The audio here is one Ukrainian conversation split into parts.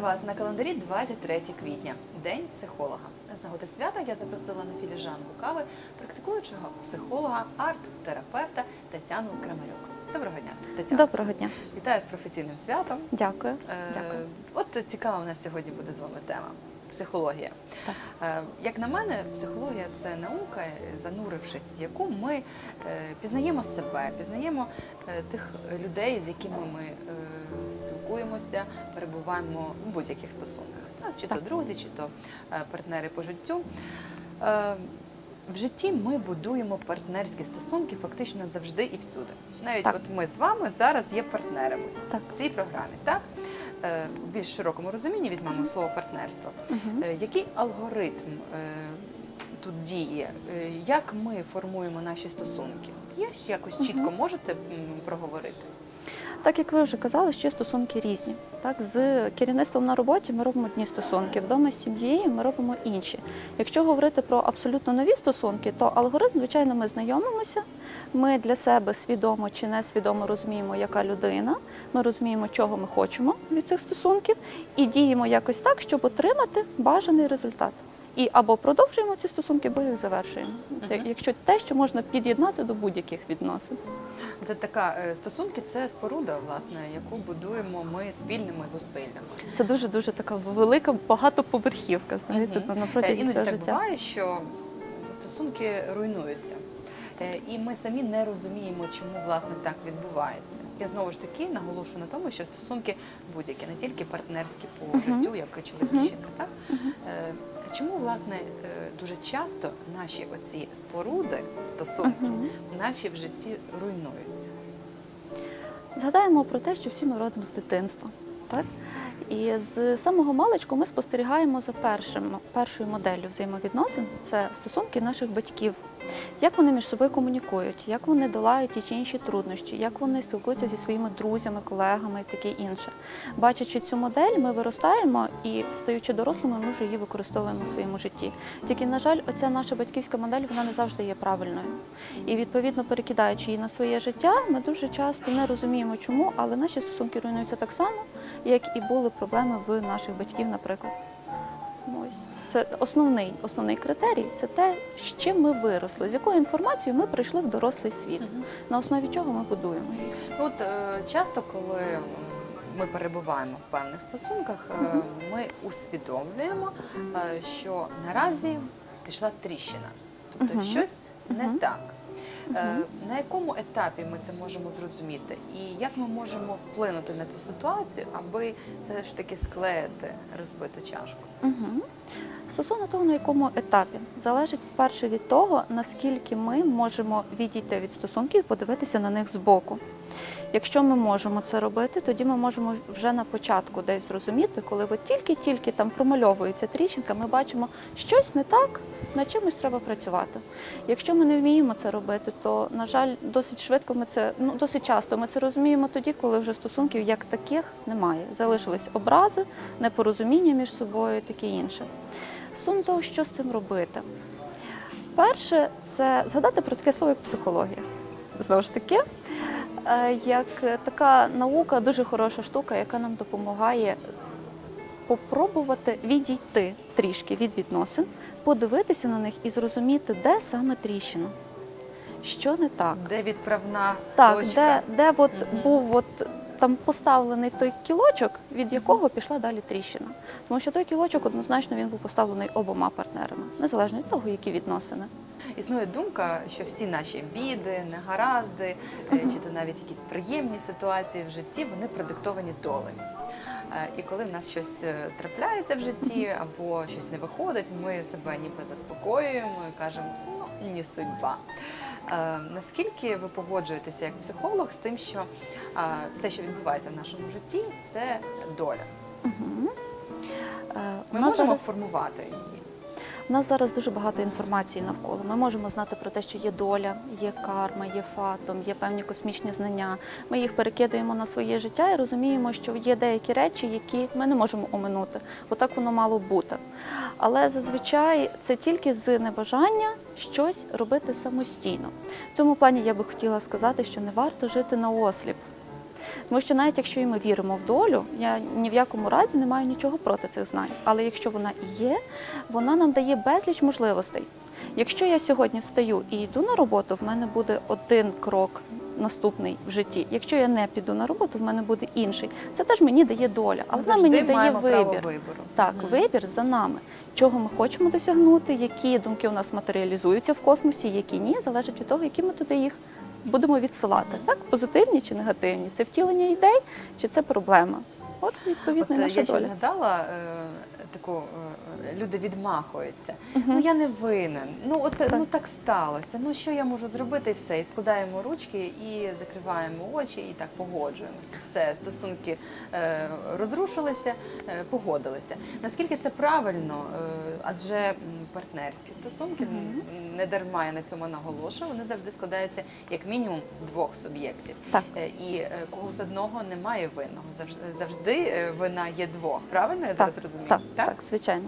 вас на календарі 23 квітня, День психолога. З нагоди свята я запросила на філіжанку кави практикуючого психолога, арт-терапевта Тетяну Крамарюк. Доброго дня, Тетяна. Доброго дня. Вітаю з професійним святом. Дякую. Е, Дякую. От цікава у нас сьогодні буде з вами тема. Психологія. Так. Е, Як на мене, психологія це наука, занурившись, в яку ми е, пізнаємо себе, пізнаємо е, тих людей, з якими ми спілкуємося, перебуваємо в будь-яких стосунках, так? чи то Так. друзі, чи то партнери по життю. В житті ми будуємо партнерські стосунки фактично завжди і всюди. Навіть Так. от ми з вами зараз є партнерами Так. в цій програмі, так? Е, В більш широкому розумінні візьмемо слово партнерство. Е, Який алгоритм е, тут діє? Е, Як ми формуємо наші стосунки? Є якось чітко можете проговорити? Так як ви вже казали, ще стосунки різні. Так, з керівництвом на роботі ми робимо одні стосунки, вдома з сім'єю ми робимо інші. Якщо говорити про абсолютно нові стосунки, то алгоритм, звичайно, ми знайомимося. Ми для себе свідомо чи несвідомо розуміємо, яка людина. Ми розуміємо, чого ми хочемо від цих стосунків, і діємо якось так, щоб отримати бажаний результат. І або продовжуємо ці стосунки, або їх завершуємо. Це якщо те, що можна під'єднати до будь-яких відносин. Це така е, стосунки, це споруда, власне, яку будуємо ми спільними зусиллями. Це дуже дуже така велика багатоповерхівка. Знаєте, Мгм. на Е, Іноді так життя. буває, що стосунки руйнуються. Е, І ми самі не розуміємо, чому власне так відбувається. Я знову ж таки наголошую на тому, що стосунки будь-які, не тільки партнерські по життю, як і чоловік і жінка. Так? Чому власне е, дуже часто наші оці споруди, стосунки, угу. наші в житті руйнуються? Згадаємо про те, що всі ми родом з дитинства. Так? І з самого маличку ми спостерігаємо за першим, першою моделлю взаємовідносин це стосунки наших батьків. Як вони між собою комунікують, як вони долають ті чи інші труднощі, як вони спілкуються зі своїми друзями, колегами і таке інше. Бачачи цю модель, ми виростаємо і, стаючи дорослими, ми вже її використовуємо в своєму житті. Тільки, на жаль, оця наша батьківська модель вона не завжди є правильною. І відповідно перекидаючи її на своє життя, ми дуже часто не розуміємо, чому, але наші стосунки руйнуються так само, як і були проблеми в наших батьків, наприклад. Ось це основний, основний критерій це те, з чим ми виросли, з якою інформацією ми прийшли в дорослий світ, на основі чого ми будуємо. Ну, От е, часто, коли ми перебуваємо в певних стосунках, е, ми усвідомлюємо, е, що наразі пішла тріщина, тобто щось не так. Е, На якому етапі ми це можемо зрозуміти, і як ми можемо вплинути на цю ситуацію, аби все ж таки склеїти розбиту чашку? Угу. Стосовно того, на якому етапі, залежить перше від того, наскільки ми можемо відійти від стосунків і подивитися на них збоку. Якщо ми можемо це робити, тоді ми можемо вже на початку десь зрозуміти, коли от тільки-тільки там промальовується тріщинка, ми бачимо щось не так, над чимось треба працювати. Якщо ми не вміємо це робити, то на жаль, досить швидко ми це ну досить часто ми це розуміємо тоді, коли вже стосунків як таких немає. Залишились образи, непорозуміння між собою і таке інше. Сум того, що з цим робити. Перше, це згадати про таке слово, як психологія. Знову ж таки, е, як така наука, дуже хороша штука, яка нам допомагає попробувати відійти трішки від відносин, подивитися на них і зрозуміти, де саме тріщина, що не так. Де відправна Так, точка? де, де от Мгм. був от там поставлений той кілочок, від якого пішла далі тріщина. Тому що той кілочок однозначно він був поставлений обома партнерами, незалежно від того, які відносини. Існує думка, що всі наші біди, негаразди, е, чи то навіть якісь приємні ситуації в житті, вони продиктовані долею. Е, І коли в нас щось е, трапляється в житті або щось не виходить, ми себе ніби заспокоюємо і кажемо, ну ні судьба. Е, Наскільки ви погоджуєтеся як психолог з тим, що все, що відбувається в нашому житті, це доля? Угу. Ми можемо формувати її. У нас зараз дуже багато інформації навколо. Ми можемо знати про те, що є доля, є карма, є фатум, є певні космічні знання. Ми їх перекидаємо на своє життя і розуміємо, що є деякі речі, які ми не можемо оминути, бо так воно мало бути. Але зазвичай це тільки з небажання щось робити самостійно. В цьому плані я би хотіла сказати, що не варто жити на осліп. Тому що навіть якщо і ми віримо в долю, я ні в якому разі не маю нічого проти цих знань. Але якщо вона і є, вона нам дає безліч можливостей. Якщо я сьогодні встаю і йду на роботу, в мене буде один крок наступний в житті. Якщо я не піду на роботу, в мене буде інший. Це теж мені дає доля, але вона мені дає вибір. Так, Мгм. вибір за нами. Чого ми хочемо досягнути, які думки у нас матеріалізуються в космосі, які ні, залежить від того, які ми туди їх будемо відсилати. Так, позитивні чи негативні? Це втілення ідей, чи це проблема? От відповідно От, е, наша я ще доля. згадала е, таку е, люди відмахуються. Ну я не винен. Ну от так. ну так сталося. Ну що я можу зробити? І все. І складаємо ручки і закриваємо очі, і так погоджуємося. Все, стосунки е, розрушилися, е, погодилися. Наскільки це правильно? Е, адже партнерські стосунки м, не дарма я на цьому наголошую. Вони завжди складаються як мінімум з двох суб'єктів. Так. Е, І кого когось одного немає винного. Завжди, завжди е, вина є двох. Правильно я Так, зараз розумію? так, так, звичайно.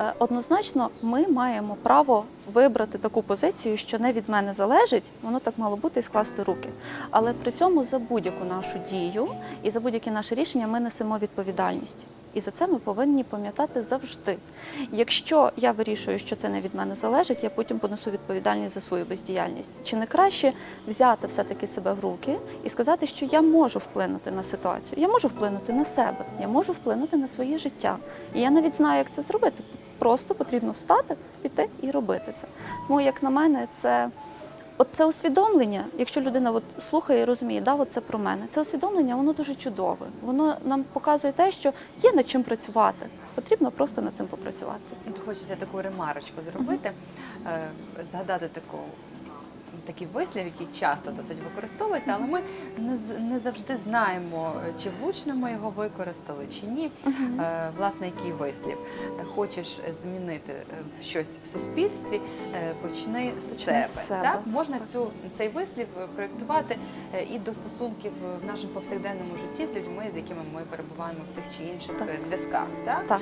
Е, Однозначно, ми маємо право вибрати таку позицію, що не від мене залежить, воно так мало бути і скласти руки. Але при цьому за будь-яку нашу дію і за будь-яке наше рішення ми несемо відповідальність. І за це ми повинні пам'ятати завжди. Якщо я вирішую, що це не від мене залежить, я потім понесу відповідальність за свою бездіяльність. Чи не краще взяти все-таки себе в руки і сказати, що я можу вплинути на ситуацію, я можу вплинути на себе, я можу вплинути на своє життя. І я навіть знаю, як це зробити. Просто потрібно встати, піти і робити це. Тому, як на мене, це. От це усвідомлення, якщо людина от слухає і розуміє, да, от це про мене. Це усвідомлення, воно дуже чудове. Воно нам показує те, що є над чим працювати. Потрібно просто над цим попрацювати. Хочеться таку ремарочку зробити, е, згадати таку. Такий вислів, який часто досить використовується, але ми не, не завжди знаємо, чи влучно ми його використали, чи ні. Е, власне, який вислів. Хочеш змінити е, щось в суспільстві, е, почни з Почни себе. себе. Так? Можна цю, цей вислів проєктувати і до стосунків в нашому повсякденному житті з людьми, з якими ми перебуваємо в тих чи інших зв'язках. Так? Так.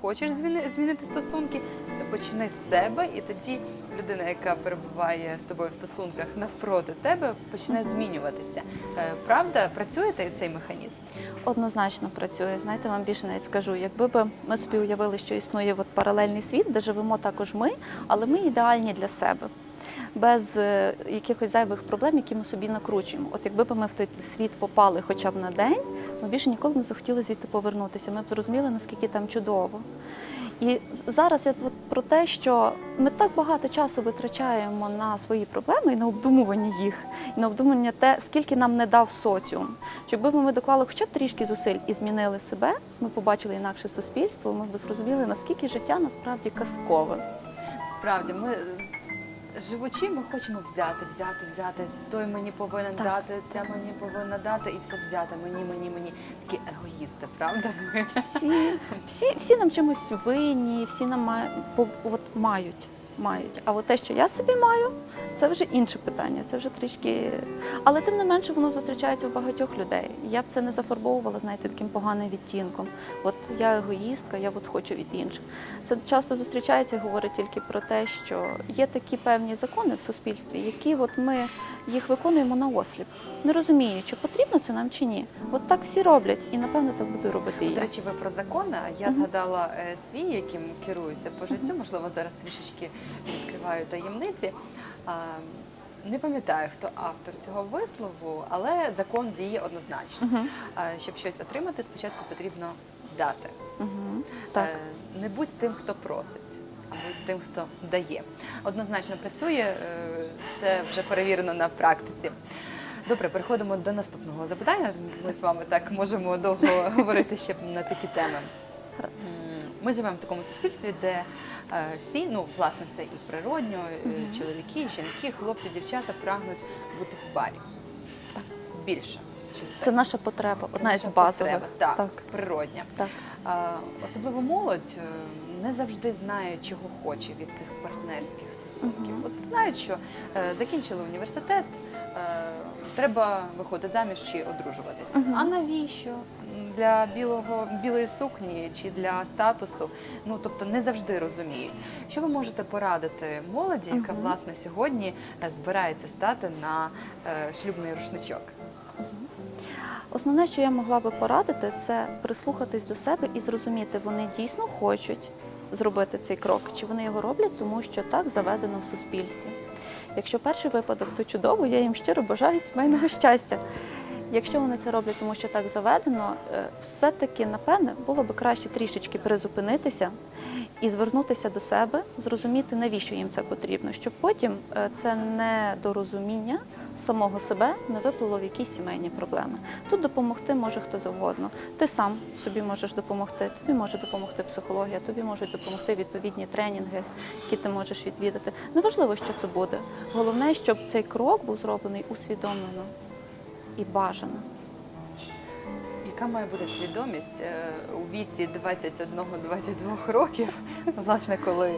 Хочеш зміни, змінити стосунки, почни з себе, і тоді людина, яка перебуває з тобою в стосунках навпроти тебе, почне змінюватися. Е, правда, працює цей механізм? Однозначно працює. Знаєте, вам більше навіть скажу, якби би ми собі уявили, що існує от паралельний світ, де живемо також ми, але ми ідеальні для себе. Без е, якихось зайвих проблем, які ми собі накручуємо. От якби ми в той світ попали хоча б на день, ми більше ніколи не захотіли звідти повернутися. Ми б зрозуміли, наскільки там чудово. І зараз я про те, що ми так багато часу витрачаємо на свої проблеми і на обдумування їх, і на обдумування те, скільки нам не дав соціум. Щоб ми доклали хоча б трішки зусиль і змінили себе, ми побачили інакше суспільство, ми б зрозуміли, наскільки життя насправді казкове. Справді, ми живучи, ми хочемо взяти, взяти, взяти. Той мені повинен Так. дати, ця мені повинна дати, і все взяти. Мені, мені, мені. Такі егоїсти, правда? Ми Всі, всі, всі нам чимось винні, всі нам пов- от мають. Мають. А от те, що я собі маю, це вже інше питання. Це вже трішки. Але тим не менше воно зустрічається у багатьох людей. Я б це не зафарбовувала, знаєте, таким поганим відтінком. От я егоїстка, я от хочу від інших. Це часто зустрічається і говорить тільки про те, що є такі певні закони в суспільстві, які от ми їх виконуємо на осліп, не розуміючи, потрібно це нам чи ні. От так всі роблять, і напевно так буду робити До речі, ви про закони. а Я згадала е, свій, яким керуюся по життю. Можливо, зараз трішечки відкриваю таємниці. Не пам'ятаю, хто автор цього вислову, але закон діє однозначно. Мгм. А, Щоб щось отримати, спочатку потрібно дати. Угу. Так. Е, Не будь тим, хто просить, тим, хто дає. Однозначно працює, е, це вже перевірено на практиці. Добре, переходимо до наступного запитання. Ми з вами так можемо довго говорити ще на такі теми. Ми живемо в такому суспільстві, де е, всі, ну власне, це і природньо, е, чоловіки, жінки, хлопці, дівчата прагнуть бути в барі. Більше. Щось Це наша потреба, одна із базових. потреба, Так, так. природня. так. А, Особливо молодь е, не завжди знає, чого хоче від цих партнерських стосунків. Мгм. От знають, що е, закінчили університет, е, треба виходити заміж чи одружуватися. Мгм. А навіщо? Для білого білої сукні чи для статусу, ну тобто не завжди розуміють. Що ви можете порадити молоді, яка власне сьогодні збирається стати на шлюбний рушничок? Основне, що я могла би порадити, це прислухатись до себе і зрозуміти, вони дійсно хочуть зробити цей крок, чи вони його роблять, тому що так заведено в суспільстві. Якщо перший випадок, то чудово, я їм щиро бажаю сімейного щастя. Якщо вони це роблять, тому що так заведено, е, все-таки, напевне, було би краще трішечки призупинитися і звернутися до себе, зрозуміти, навіщо їм це потрібно, щоб потім е, це недорозуміння самого себе не виплило в якісь сімейні проблеми. Тут допомогти може хто завгодно. Ти сам собі можеш допомогти, тобі може допомогти психологія, тобі можуть допомогти відповідні тренінги, які ти можеш відвідати. Неважливо, що це буде. Головне, щоб цей крок був зроблений усвідомлено і бажано. Яка має бути свідомість е, у віці 21-22 років, власне, коли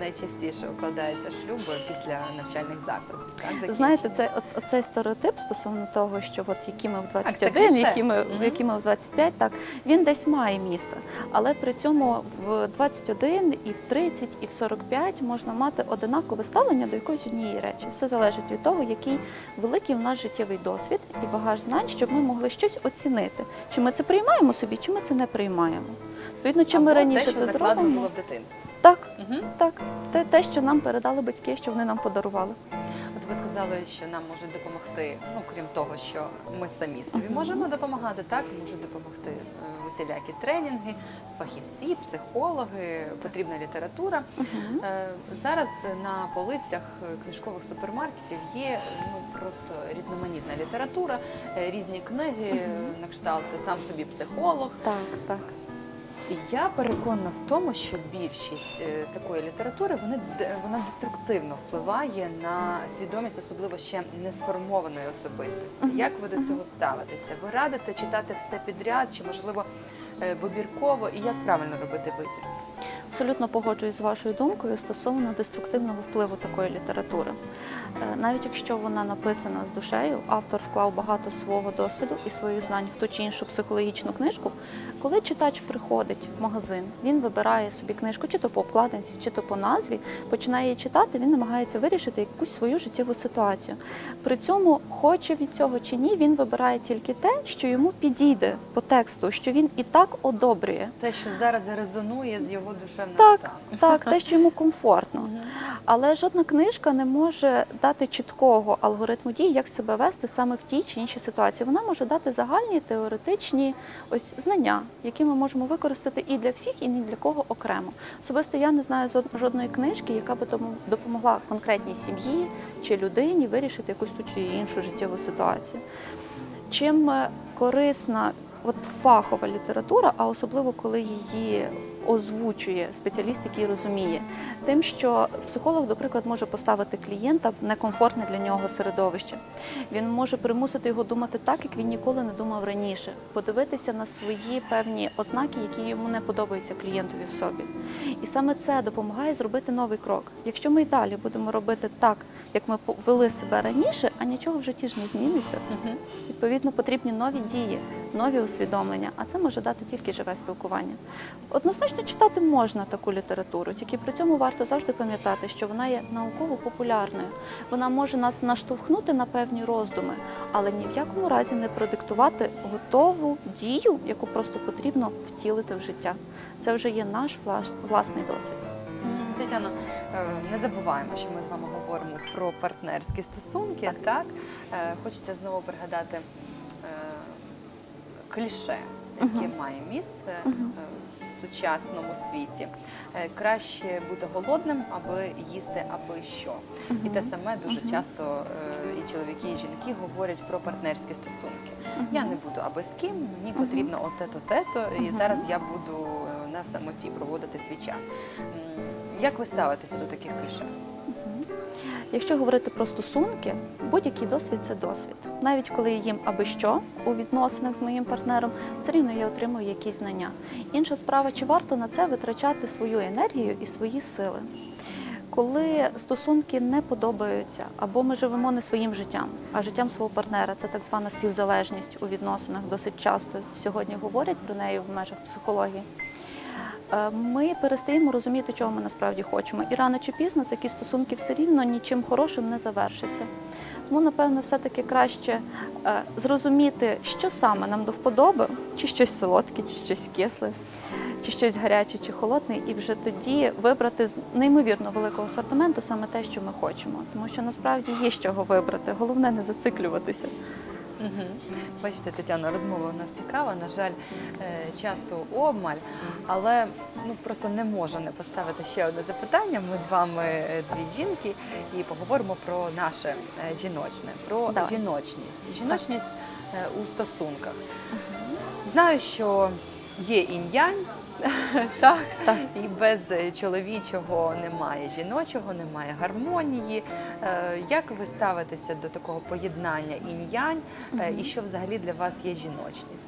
найчастіше укладаються шлюби після навчальних закладів? Так. Знаєте, це от, оцей стереотип стосовно того, що от які ми в 21, кліше. які ми, Мгм. які ми в 25, так він десь має місце. Але при цьому в 21 і в 30, і в 45 можна мати одинакове ставлення до якоїсь однієї речі. Все залежить від того, який великий у нас життєвий досвід і багаж знань, щоб ми могли щось оцінити. Чи ми це приймаємо собі, чи ми це не приймаємо. Відповідно, чим ми раніше те, що це зробимо, було в дитинстві. Так, Угу. так, те, те, що нам передали батьки, що вони нам подарували. От ви сказали, що нам можуть допомогти, ну крім того, що ми самі собі можемо допомагати, так можуть допомогти е, усілякі тренінги, фахівці, психологи, потрібна література. Е, Зараз на полицях е, книжкових супермаркетів є ну просто різноманітна література, різні книги е, на кшталт сам собі психолог. Так, так. І я переконана в тому, що більшість е, такої літератури вони вона деструктивно впливає на свідомість, особливо ще не сформованої особистості. Як ви до цього ставитеся? Ви радите читати все підряд, чи можливо е, вибірково, і як правильно робити вибір? Абсолютно погоджуюсь з вашою думкою стосовно деструктивного впливу такої літератури. Е, Навіть якщо вона написана з душею, автор вклав багато свого досвіду і своїх знань в ту чи іншу психологічну книжку. Коли читач приходить в магазин, він вибирає собі книжку, чи то по обкладинці, чи то по назві, починає її читати, він намагається вирішити якусь свою життєву ситуацію. При цьому, хоче від цього чи ні, він вибирає тільки те, що йому підійде по тексту, що він і так одобрює. Те, що зараз резонує з його душевним Так, так, те, що йому комфортно. Але жодна книжка не може дати чіткого алгоритму дій, як себе вести саме в тій чи іншій ситуації. Вона може дати загальні теоретичні ось знання, які ми можемо використати і для всіх, і ні для кого окремо. Особисто я не знаю жодної книжки, яка би тому допомогла конкретній сім'ї чи людині вирішити якусь ту чи іншу життєву ситуацію. Чим е, корисна от фахова література, а особливо коли її озвучує спеціаліст, який розуміє, тим, що психолог, наприклад, може поставити клієнта в некомфортне для нього середовище. Він може примусити його думати так, як він ніколи не думав раніше, подивитися на свої певні ознаки, які йому не подобаються клієнтові в собі. І саме це допомагає зробити новий крок. Якщо ми й далі будемо робити так, як ми по- вели себе раніше, а нічого в житті ж не зміниться. Відповідно, потрібні нові дії, нові усвідомлення, а це може дати тільки живе спілкування. Однозначно читати можна таку літературу, тільки при цьому варто завжди пам'ятати, що вона є науково-популярною. Вона може нас наштовхнути на певні роздуми, але ні в якому разі не продиктувати готову дію, яку просто потрібно втілити в життя. Це вже є наш влас- власний досвід. Тетяно, е, не забуваємо, що ми з вами говоримо про партнерські стосунки. Так, Е, хочеться знову пригадати е, кліше, яке має місце е, в сучасному світі. Е, Краще бути голодним, аби їсти аби що. І те саме дуже часто е, і чоловіки, і жінки говорять про партнерські стосунки. Я не буду аби з ким, мені потрібно отето тето, і зараз я буду е, на самоті проводити свій час. Як ви ставитеся до таких кліше? Якщо говорити про стосунки, будь-який досвід це досвід. Навіть коли я їм аби що у відносинах з моїм партнером, все рівно я отримую якісь знання. Інша справа, чи варто на це витрачати свою енергію і свої сили. Коли стосунки не подобаються, або ми живемо не своїм життям, а життям свого партнера, це так звана співзалежність у відносинах, досить часто сьогодні говорять про неї в межах психології. Е, ми перестаємо розуміти, чого ми насправді хочемо. І рано чи пізно такі стосунки все рівно нічим хорошим не завершаться. Тому, напевно, все-таки краще е, зрозуміти, що саме нам до вподоби, чи щось солодке, чи щось кисле, чи щось гаряче, чи холодне, і вже тоді вибрати з неймовірно великого асортименту саме те, що ми хочемо. Тому що насправді є з чого вибрати. Головне не зациклюватися. Угу. Бачите, Тетяно, розмова у нас цікава. На жаль, е, часу обмаль, але ну просто не можу не поставити ще одне запитання. Ми з вами е, дві жінки і поговоримо про наше е, жіночне, про Давай. жіночність. Жіночність у стосунках. Знаю, що є інь-янь, так, Так. і без чоловічого немає жіночого, немає гармонії. Е, Як ви ставитеся до такого поєднання інь-янь, е, і що взагалі для вас є жіночність?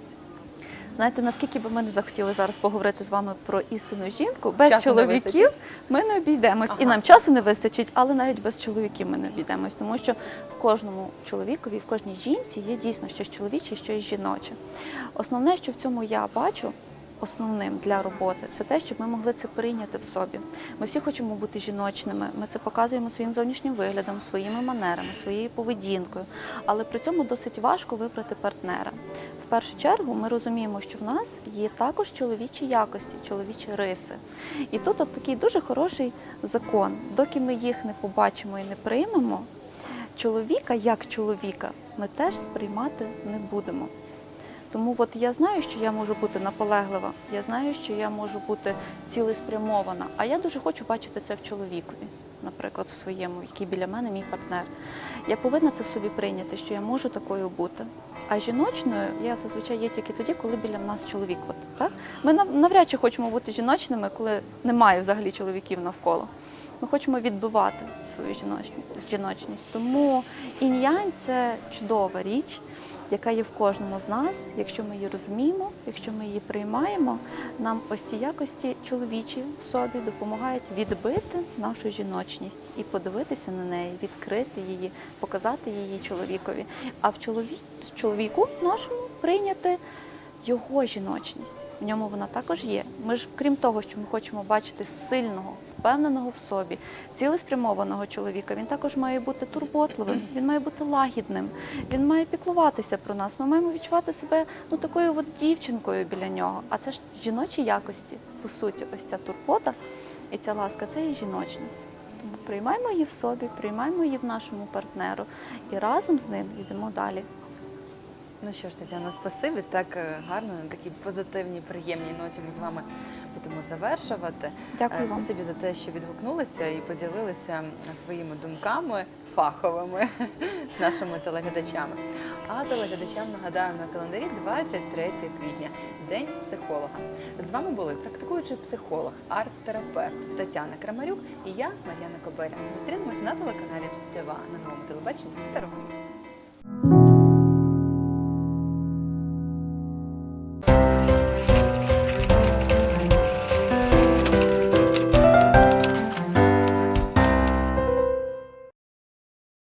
Знаєте, наскільки би ми не захотіли зараз поговорити з вами про істинну жінку, без Часу чоловіків вистачить? ми не обійдемось. І нам часу не вистачить, але навіть без чоловіків ми не обійдемось, тому що в кожному чоловікові, в кожній жінці є дійсно щось чоловіче, щось жіноче. Основне, що в цьому я бачу. Основним для роботи це те, щоб ми могли це прийняти в собі. Ми всі хочемо бути жіночними. Ми це показуємо своїм зовнішнім виглядом, своїми манерами, своєю поведінкою. Але при цьому досить важко вибрати партнера. В першу чергу ми розуміємо, що в нас є також чоловічі якості, чоловічі риси. І тут от такий дуже хороший закон. Доки ми їх не побачимо і не приймемо, чоловіка як чоловіка ми теж сприймати не будемо. Тому от я знаю, що я можу бути наполеглива, я знаю, що я можу бути цілеспрямована, а я дуже хочу бачити це в чоловікові, наприклад, в своєму, який біля мене мій партнер. Я повинна це в собі прийняти, що я можу такою бути. А жіночною я зазвичай є тільки тоді, коли біля нас чоловік. От, так? Ми нав- навряд чи хочемо бути жіночними, коли немає взагалі чоловіків навколо. Ми хочемо відбивати свою жіночність. Тому інь-янь – це чудова річ, яка є в кожному з нас. Якщо ми її розуміємо, якщо ми її приймаємо, нам ось ці якості чоловічі в собі допомагають відбити нашу жіночність і подивитися на неї, відкрити її, показати її чоловікові. А в чоловіку нашому прийняти його жіночність. В ньому вона також є. Ми ж, крім того, що ми хочемо бачити сильного, впевненого в собі, цілеспрямованого чоловіка, він також має бути турботливим, він має бути лагідним, він має піклуватися про нас. Ми маємо відчувати себе ну такою от дівчинкою біля нього. А це ж жіночі якості, по суті, ось ця турбота і ця ласка це і жіночність. Тому приймаємо її в собі, приймаємо її в нашому партнеру і разом з ним йдемо далі. Ну що ж, Тетяна, спасибі. Так е, гарно, на такій позитивній, приємній ноті ми з вами будемо завершувати. Дякую Е, вам. Спасибі за те, що відгукнулися і поділилися своїми думками фаховими з нашими телеглядачами. А телеглядачам нагадаю на календарі 23 квітня, День психолога. З вами були практикуючий психолог, арт-терапевт Тетяна Крамарюк і я, Мар'яна Кобеля. Зустрінемось на телеканалі ТВА на новому телебаченні старого міста.